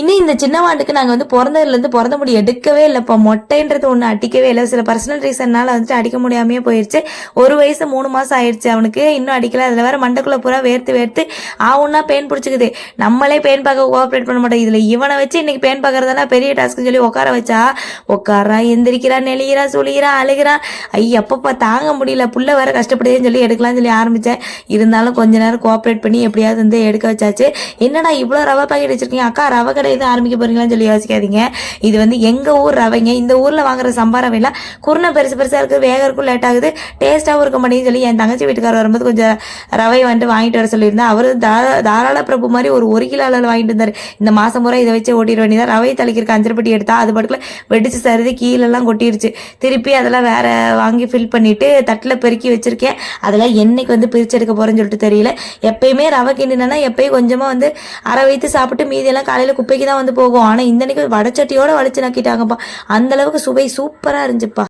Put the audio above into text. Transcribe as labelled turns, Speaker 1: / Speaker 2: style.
Speaker 1: இன்னும் இந்த சின்ன வாண்டுக்கு நாங்கள் வந்து பிறந்ததுலேருந்து பிறந்த முடி எடுக்கவே இல்லைப்பா. மொட்டைன்றது ஒன்று அடிக்கவே இல்லை. சில பர்சனல் ரீசன்னால் வந்துட்டு அடிக்க முடியாமையே போயிடுச்சு ஒரு வயசு மூணு மாதம் ஆயிடுச்சு அவனுக்கு இன்னும் அடிக்கல. அதில் வேற மண்டக்குள்ளே பூரா வேர்த்து வேர்த்து ஆவுன்னா பேன் பிடிச்சிக்குது. நம்மளே பேன் பார்க்க கோஆப்ரேட் பண்ண மாட்டோம். இதில் இவனை வச்சு இன்னைக்கு பேன் பார்க்கறதானா பெரிய டாஸ்க்னு சொல்லி உட்கார வச்சா? உட்காரா எந்திரிக்கிறா நெளிகிறா சுழிகிறான் அழுகிறான் ஐய அப்பப்பா தாங்க முடியல. புள்ள வேற கஷ்டப்படுதுன்னு சொல்லி எடுக்கலாம்னு சொல்லி ஆரம்பித்தேன் இருந்தாலும் கொஞ்ச நேரம் கோஆப்ரேட் பண்ணி எப்படியாவது வந்து எடுக்க வச்சாச்சு. என்னடா இவ்வளோ ரவை பாக்கெட் வச்சிருக்கீங்க? அக்கா ரவை கடை எதுவும் ஆரம்பிக்க போறீங்களான்னு சொல்லி யோசிக்காதீங்க. இது வந்து எங்க ஊர் ரவைங்க. இந்த ஊர்ல வாங்குற சம்பா ரவையெல்லாம் குருணை பெருசு பெருசா இருக்கு. வேகறக்கும் லேட் ஆகுது. டேஸ்டாகவும் இருக்க மாட்டேங்குன்னு சொல்லி என் தங்கச்சி வீட்டுக்காரர் வரும்போது கொஞ்சம் ரவை வந்துட்டு வாங்கிட்டு வர சொல்லியிருந்தேன். அவர் தாராள பிரபு மாதிரி ஒரு ஒரு கிலோ அளவில் வாங்கிட்டு வந்தார். இந்த மாசம் முறை இதை வச்சு ஓட்டிட வேண்டியதான் ரவை தலைக்கிறக்கு அஞ்சரை பெட்டி எடுத்தா அது பட்டுக்குள்ள வெடிச்சு சருதி கீழெல்லாம் கொட்டிருச்சு. திருப்பி அதெல்லாம் வேற வாங்கி ஃபில் பண்ணிட்டு தட்டில் பெருக்கி வச்சிருக்கேன். அதெல்லாம் என்னைக்கு வந்து பிரிச்செடுக்க போறேன்னு சொல்லிட்டு தெரியல. எப்பயுமே ரவை கிண்டினா எப்பயும் கொஞ்சமா வந்து அரை வைத்து சாப்பிட்டு மீதியெல்லாம் காலையில குப்பைக்கு தான் வந்து போகும். ஆனா இந்த அன்னைக்கு வடச்சட்டியோட வடிச்சு நக்கிட்டாங்கப்பா. அந்த அளவுக்கு சுவை சூப்பரா இருந்துச்சுப்பா.